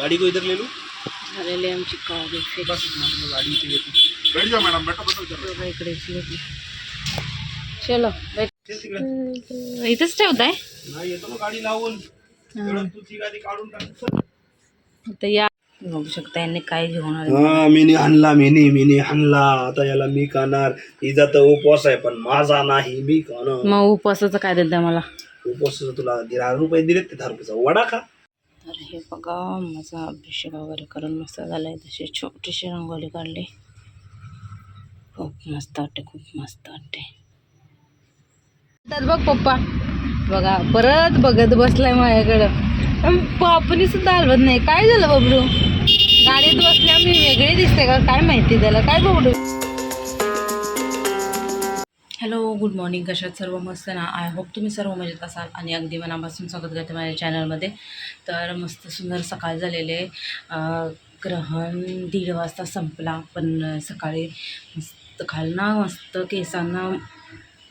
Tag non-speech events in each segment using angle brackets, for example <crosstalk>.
गाड़ी को इधर ले लो झालेली आमची गाडी बस. मैं गाड़ी पे येतो. बैठ जाओ मैडम बैठो बैठो इधर। बघा इकडे घेतली चलो बैठ. चल तिकडे. इथंच ठेवताय? नाही येतो ना गाडी लावून. तेवढं तू ती गाडी काढून टाक. आता या. बघू शकता यांनी काय घेऊन आले. हा मीनी आणला मीनी मीनी आणला. आता याला मी खाणार. हिचा तर उपवास आहे पण माझा नाही मी खाणार. मग उपवासाचं काय देत मला? उपवासाचं तुला दहा रुपये दिलेत ते दहा रुपयाचा वडा खा. तर हे बघा माझा अभिषेक वगैरे करून मस्त झालाय. तशी छोटीशी रंगोली काढली. खूप मस्त वाटते खूप मस्त वाटते. तर बघ पप्पा बघा परत बघत बसलाय माझ्याकडं. पापनी सुद्धा हलवत नाही. काय झालं बबडू गाडीत बसल्या मी वेगळी दिसते का? काय माहिती त्याला? काय बबडू हॅलो गुड मॉर्निंग कशात सर्व मस्त ना? आय होप तुम्ही सर्व मजेत असाल आणि अगदी मनापासून स्वागत करते माझ्या चॅनलमध्ये तर मस्त सुंदर सकाळ झालेले ग्रहण दीड वाजता संपला. पण सकाळी मस्त खालना मस्त केसांना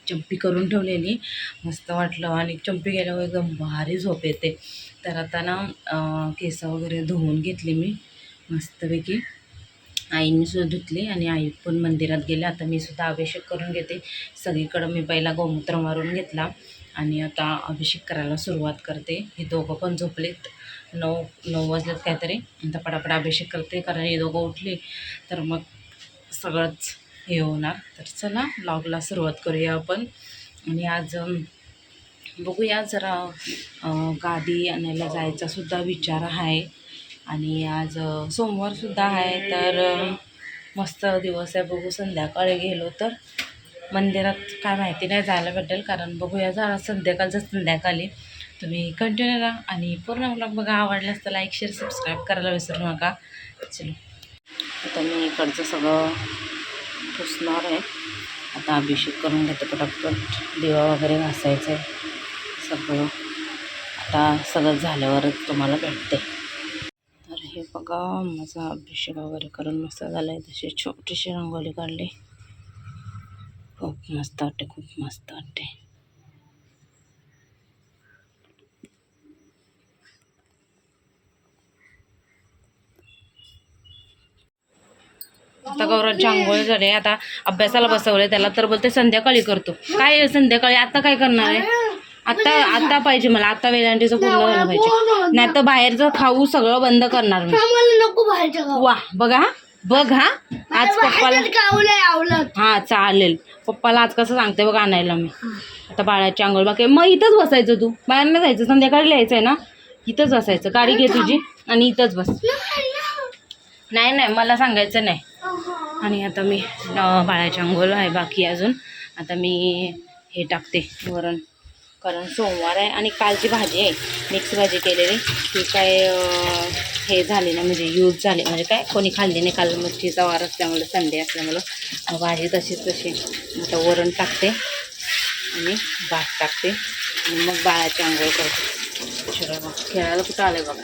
चंपी करून ठेवलेली. मस्त वाटलं आणि चंपी गेल्यावर एकदम भारी झोप येते. तर आता ना केस वगैरे धुवून घेतली मी. मस्तपैकी. आईने सुद्धा धुतली आणि आई पण मंदिरात गेले. आता मी सुद्धा अभिषेक करून घेते. सगळीकडं मी पहिला गोमूत्र मारून घेतला आणि आता अभिषेक करायला सुरुवात करते. हे दोघं पण झोपलेत. नऊ नऊ वाजलेत काहीतरी. आता पटापट अभिषेक करते कारण हे दोघं उठले तर मग सगळंच हे होणार. तर चला ब्लॉगला सुरुवात करूया आपण. आणि आज बघूया जरा गादी आणायला जायचा सुद्धा विचार आहे. आणि आज सोमवारसुद्धा आहे तर मस्त दिवस आहे. बघू संध्याकाळी गेलो तर मंदिरात काय माहिती नाही जायला भेटेल कारण बघूया जरा संध्याकाळचं संध्याकाळी. तुम्ही कंटिन्यू राहा आणि पूर्ण ब्लॉग बघा. आवडल्यास तर लाईक शेअर सबस्क्राईब करायला विसरू नका. चलो. आता मी इकडचं सगळं पुसणार आहे. आता अभिषेक करून घेतो पटापट. दिवा वगैरे घासायचं आहे सगळं. आता सगळं झाल्यावरच तुम्हाला भेटते. हे बघा माझा अभिषेक वगैरे करून मस्त झाला आहे तशी छोटीशी रंगोली काढली. खूप मस्त वाटते खूप मस्त वाटते. आता गौरवची आंघोळ झाले. आता अभ्यासाला बसवले त्याला तर बोलते संध्याकाळी करतो. काय संध्याकाळी? आता काय करणार आहे? आता आता पाहिजे मला. आता वेलांटीचं पूर्ण झालं पाहिजे. नाही तर बाहेरचं खाऊ सगळं बंद करणार मी. वा बघा हा. बघ हा. आज पप्पाला हा चालेल. पप्पाला आज कसं सांगते बघ आणायला मी. आता बाळाची आंघोळ बाकी मग इथंच बसायचं तू. बाहेर नाही जायचं. संध्याकाळी लिहायचं आहे ना. इथंच बसायचं. गाडी घे तुझी आणि इथंच बस. नाही नाही. मला सांगायचं नाही. आणि आता मी बाळाची आंघोळ आहे बाकी अजून. आता मी हे टाकते वरण. कारण सोमवार आहे आणि कालची भाजी आहे. मिक्स भाजी केलेली. ती काय हे झाली ना म्हणजे यूज झाली. म्हणजे काय कोणी खाल्ली नाही काल. मच्छीचा वार असल्यामुळं संडे असल्यामुळं. मग भाजी तशीच तशी. आता वरण टाकते आणि भात टाकते. आणि मग बाळाची आंघोळ करते. बघ खेळायला कुठं आलं बघा.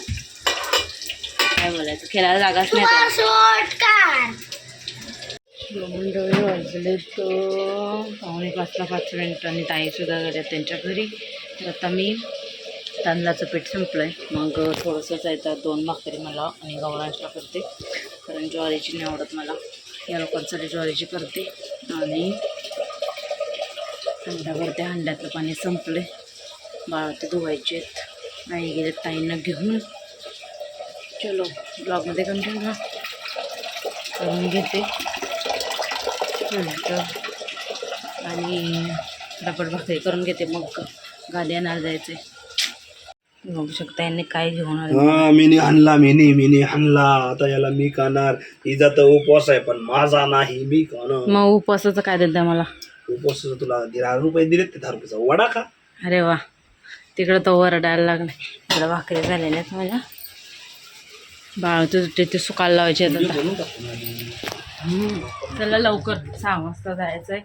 काय बोलायचं? खेळायला जागाच नाही मंडळी वाजले तर पावणे पाचला पाच मिनिटांनी ताईसुद्धा गेल्या त्यांच्या घरी. तर आता मी तांदळाचं पीठ संपलं आहे मग थोडंसंच आहे तर दोन भाकरी मला आणि गौरांशला करते. कारण ज्वारीची नाही आवडत मला. या लोकांसाठी ज्वारीची करते. आणि अंडा करते अंड्यातलं पाणी संपले बाळ ते धुवायचे आहेत. आई गेले ताईंना घेऊन. चलो ब्लॉगमध्ये कंटिन्यू करून घेते. नंतर आणि रबड भाकरी करून घेते मग गाडी आणायला जायचे बघू शकता यांनी काय घेऊन आले हा मीनी आणला मीनी मीनी आणला. आता याला मी खाणार. हिचा तर उपवास आहे पण माझा नाही मी खाणार. मग उपवासाचं काय देत मला उपवासाचं तुला दहा रुपये दिलेत ते दहा रुपयाचा वडा खा. अरे वा. तिकडं तो वरडायला लागला इकडं भाकरी झालेल्या आहेत माझ्या. बाळ तुझं ते सुकायला लावायचे आता. चला लवकर सहा वाजता जायचं आहे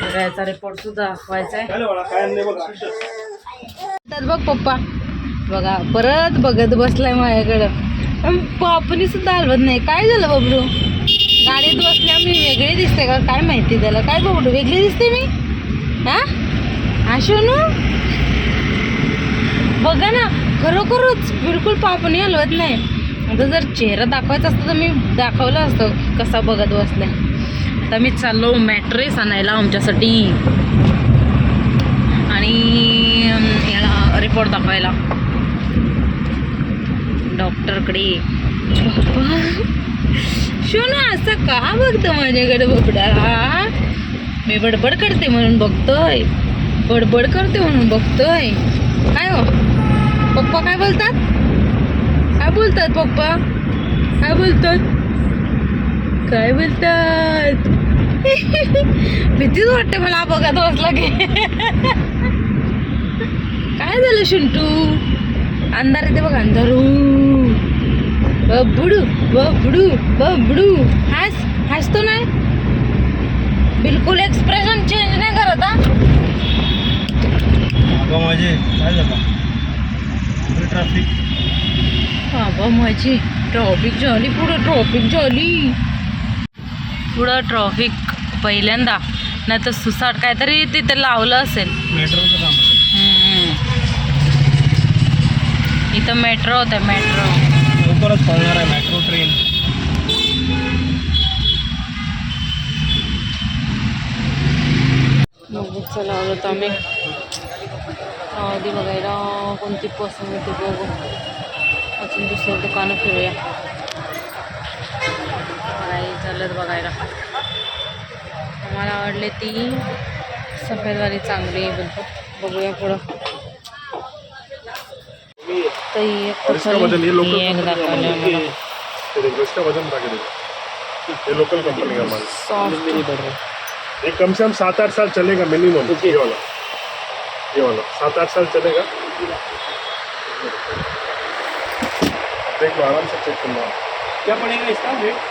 सगळ्याचा रिपोर्ट सुद्धा दाखवायचा आहे तर बघ पप्पा बघा परत बघत बसलाय माझ्याकडं. बापनी सुद्धा हलवत नाही. काय झालं बबडू गाडीत बसल्या मी वेगळी दिसते का? काय माहिती त्याला? काय बबडू वेगळी दिसते मी? हा? सोनू बघा ना खरोखरच बिलकुल पापणी हलवत नाही. आता जर चेहरा दाखवायचा असतं तर मी दाखवलं असतं कसा बघत बसल्या. आता मी चाललो मॅट्रेस आणायला आमच्यासाठी. आणि याला रिपोर्ट दाखवायला. डॉक्टरकडे. पप्पा शोना असं का बघतो माझ्याकडे बबडा मी बडबड करते म्हणून बघतोय. बडबड करते म्हणून बघतोय. काय हो? पप्पा काय बोलतात? बोलतात पप्पा? काय बोलतात? काय बोलतात? <laughs> भीतीच वाटते मला बघत बसला की. <laughs> काय झालं शिंटू? अंधार येते बघ अंधारू. बबडू बबडू बबडू. हास हसतो नाही बिलकुल एक्सप्रेशन चेंज नाही करत हा. माझे काय झालं? ट्रॅफिक बाबा माझी ट्रॉफिक झाली. पुढं ट्रॉफिक झाली. पुढं ट्रॉफिक पहिल्यांदा. नाही तर सुसाट काहीतरी तिथे लावलं असेल. इथं मेट्रो होतं मेट्रो. लवकरच पळणार आहे मेट्रो ट्रेन. लावलं तर आम्ही आधी बघायला कोणती पसंत होती बघू. अजून दुसरं दुकानं फिरूया. काही चालत बघायला. आम्हाला आवडले ती सफेदवाली चांगली आहे बोलतो बघूया पुढं. तर एक ही दाखवली ये देखो इसका वजन उठा के देखो ये लोकल कंपनी का माल ये कम से कम सात आठ साल चलेगा मिनिमम ये वाला। ये वाला सात आठ साल चलेगा। देखो आराम से चेक करना क्या पड़ेगा इसका रेट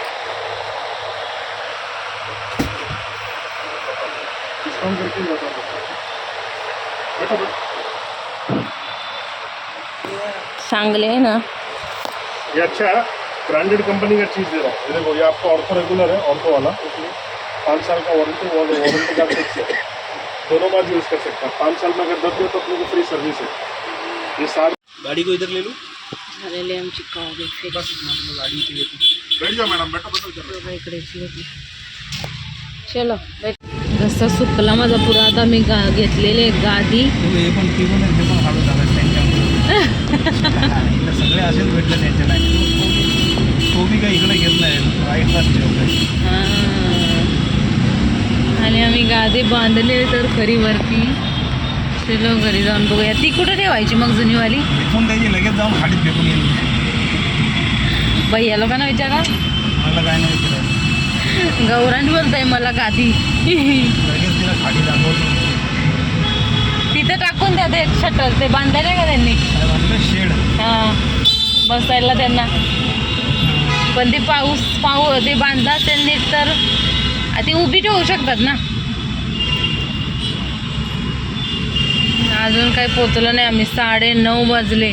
डिस्काउंट करके बता दो चांगले आहे ना. ये अच्छा है ब्रांडेड कंपनी का चीज़ दे रहा हूँ देखो ये आपका ऑर्थो रेगुलर है ऑर्थो वाला. पाँच साल का वारंटी वारंटी का फिक्स है दोनों बार यूज़ कर सकता है पाँच साल में अगर दस हो तो अपने को फ्री सर्विस है ये सात गाड़ी को इधर ले लूँ? झालेली आमची इकडेच घेतली चलो घसा सुकला माझा पुरा आता मी गा घेतलेले गादी. <laughs> सगळे असेच भेटले त्यांच्या नाही तो बी काही इकडे घेत नाही राईटलाच. आणि आम्ही गादी बांधले तर खरी वरती. चलो घरी जाऊन बघूया. ती कुठं ठेवायची मग जुनीवाली? इथून त्याची लगेच जाऊन खाडीत फेकून येईल. बाई या लोकांना विचारा? मला काय नाही विचारायचं गौरांनी बोलताय मला गादी. लगेच तिला खाडी दाखवतो. तिथे टाकून द्या ते शटर ते बांधायला का त्यांनी? शेड. हा बसायला त्यांना. पण ते पाऊस पाऊ ते बांधला त्यांनी तर ती उभी ठेवू शकतात ना? अजून काही पोचलो नाही. आम्ही साडे नऊ वाजले.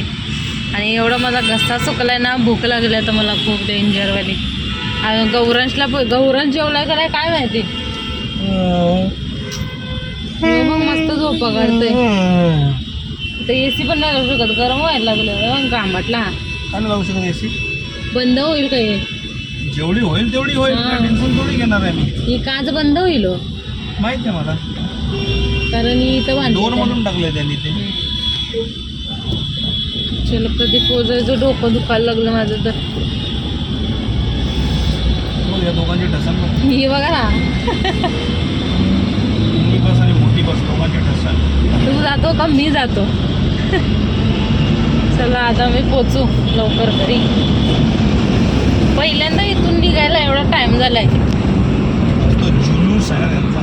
आणि एवढा माझा घसा सुकलाय ना भूक लागली तर मला खूप डेंजरवाली गौरांशला गौरांश जेवलाय का नाही काय माहिती? बघ मस्त झोपा काढतोय. तर ए सी पण नाही लावू शकत. गरम व्हायला लागलं घामटला काय नाही लावू शकत एसी बंद होईल काय जेवढी होईल तेवढी होईल. काय टेन्शन थोडी घेणार आहे मी. ही काच बंद होईल हो. माहीत आहे मला. कारण इथं डोर म्हणून टाकलंय त्यांनी ते. चलो कधी पोजायचं डोकं दुखायला लागलं माझं तर. हो, या दोघांची टसन बघ. ही बघा ना. बस आणि मोठी बस दोघांची टसन तू जातो का मी जातो? चला आता मी पोचू लवकर घरी. पहिल्यांदा इथून निघायला एवढा टाइम झालाय. तो जुलूस आहे ना त्यांचा.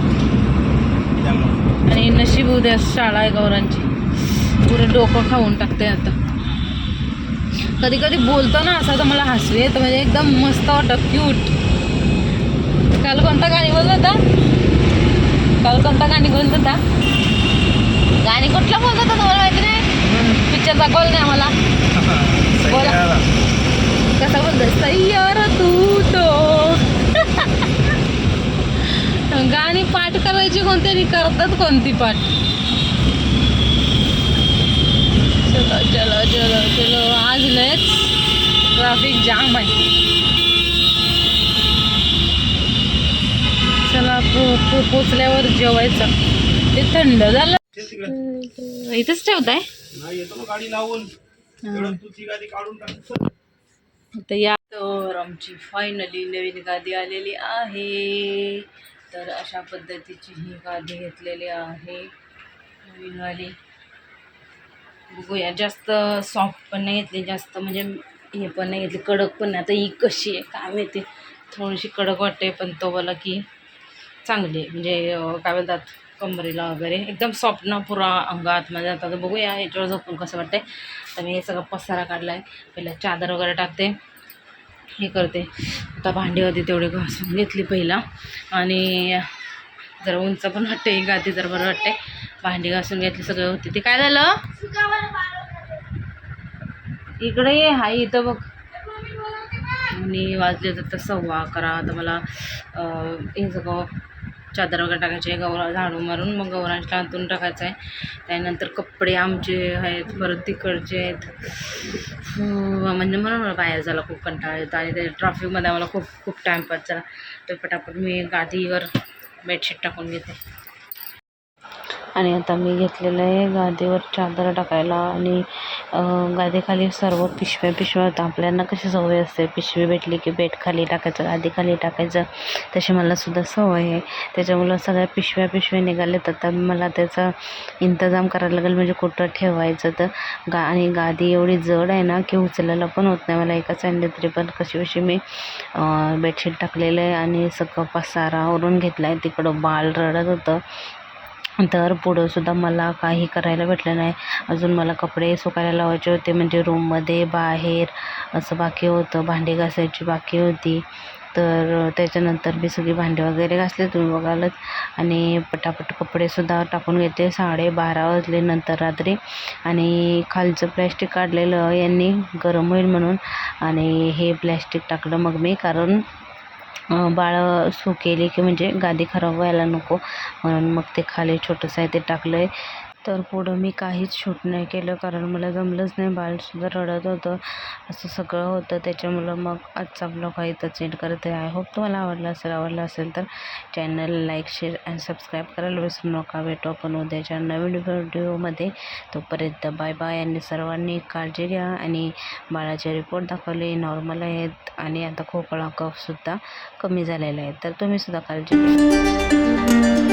नशीब उद्या शाळा आहे गौरांची. पुरं डोकं खाऊन टाकते आता. कधी कधी बोलतो ना असं तर मला हसू येतं म्हणजे एकदम मस्त वाटतं क्यूट काल कोणता गाणी बोलत होता? काल कोणता गाणी बोलत होता? गाणी कुठलं बोलत होता तुम्हाला माहिती नाही? पिक्चर दाखवलं नाही आम्हाला. <laughs> बोला. कसा बोलतो सय्यार तो. गाणी पाठ करायची कोणती आणि करतात कोणती पाठ? चलो चलो चलो चलो. आज लयच ट्रॅफिक जाम आहे. चला पो पो पोचल्यावर जेवायचं. ते थंड झालं. इथंच ठेवताय? नाही येतो ना गाडी लावून. तेवढं तू ती गाडी काढून टाक. तर या. तर आमची फायनली नवीन गादी आलेली आहे. तर अशा पद्धतीची ही गादी घेतलेली आहे. नवीनवाली. बघूया जास्त सॉफ्ट पण नाही घेतली जास्त म्हणजे हे पण नाही घेतली कडक पण नाही. आता ही कशी आहे काय माहिती. थोडीशी कडक वाटते पण तो बोला की चांगली आहे. म्हणजे काय बोलतात कमरेला वगैरे. एकदम सॉफ्ट ना पुरा अंग आतमध्ये जातात तर बघूया याच्यावर झोपून कसं वाटतंय. तर मी हे सगळं पसारा काढला आहे पहिला चादर वगैरे टाकते. हे करते. आता भांडी होती तेवढी घासून घेतली पहिला. आणि जरा उंच पण वाटते गादी जर बरं वाटते भांडी घासून घेतली सगळं होती. ते काय झालं? इकडे ये हा इथं बघ. आणि वाजले तर सव्वा अकरा. आता मला हे सगळं चादर वगैरे टाकायचे आहे गौरा झाडू मारून मग गौरांच्या अंतून टाकायचं आहे त्यानंतर कपडे आमचे आहेत परत तिकडचे आहेत. म्हणजे म्हणून मला बाहेर जायला खूप कंटाळा येतो आणि ते ट्रॅफिकमध्ये आम्हाला खूप खूप टाईमपास झाला. तर पटापट मी गादीवर बेडशीट टाकून घेते. आणि आता मी घेतलेलं आहे गादीवर चादर टाकायला आणि गादीखाली सर्व पिशव्या पिशव्या होत्या. आपल्याला कशी सवय असते? पिशवी भेटली की बेड खाली टाकायचं गादी खाली टाकायचं. तशी मला सुद्धा सवय आहे. त्याच्यामुळं सगळ्या पिशव्या पिशव्या निघाले तर आता मला त्याचा इंतजाम करायला लागेल. म्हणजे कुठं ठेवायचं तर गा आणि गादी एवढी जड आहे ना की उचलायला पण होत नाही. मला एका चांगली तरी पण कशी कशी मी बेडशीट टाकलेलं आहे आणि सगळं पसारा आवरून घेतला आहे तिकडं बाळ रडत होतं. तर पुढंसुद्धा मला काही करायला भेटलं नाही. अजून मला कपडे सुकायला लावायचे होते म्हणजे रूममध्ये बाहेर असं बाकी होतं भांडी घासायची बाकी होती. तर त्याच्यानंतर मी सगळी भांडी वगैरे घासले तुम्ही बघालच. आणि पटापट कपडेसुद्धा टाकून घेते साडेबारा वाजले नंतर रात्री. आणि खालचं प्लॅस्टिक काढलेलं यांनी गरम होईल म्हणून. आणि हे प्लॅस्टिक टाकलं मग मी कारण अं, बाळं सुकेली की म्हणजे गादी खराब व्हायला नको. म्हणून मग ते खाली छोटंसं आहे ते टाकलं आहे तर पुढं मी काहीच शूट नाही केलं कारण मला जमलंच नाही. बाळसुद्धा रडत होतं. असं सगळं होतं. त्याच्यामुळं मग आजचा ब्लॉग हा इथंच एंड करते. आय होप तुम्हाला आवडला असेल आवडला असेल तर channel like share and subscribe करायला विसरू नका. भेटू आपण उद्याच्या नवीन व्हिडिओमध्ये तोपर्यंत बाय बाय आणि सर्वांनी काळजी घ्या आणि बाळाचे रिपोर्ट दाखवले नॉर्मल आहेत आणि आता खोकळा कफसुद्धा कमी झालेला आहे. तर तुम्हीसुद्धा काळजी घ्या.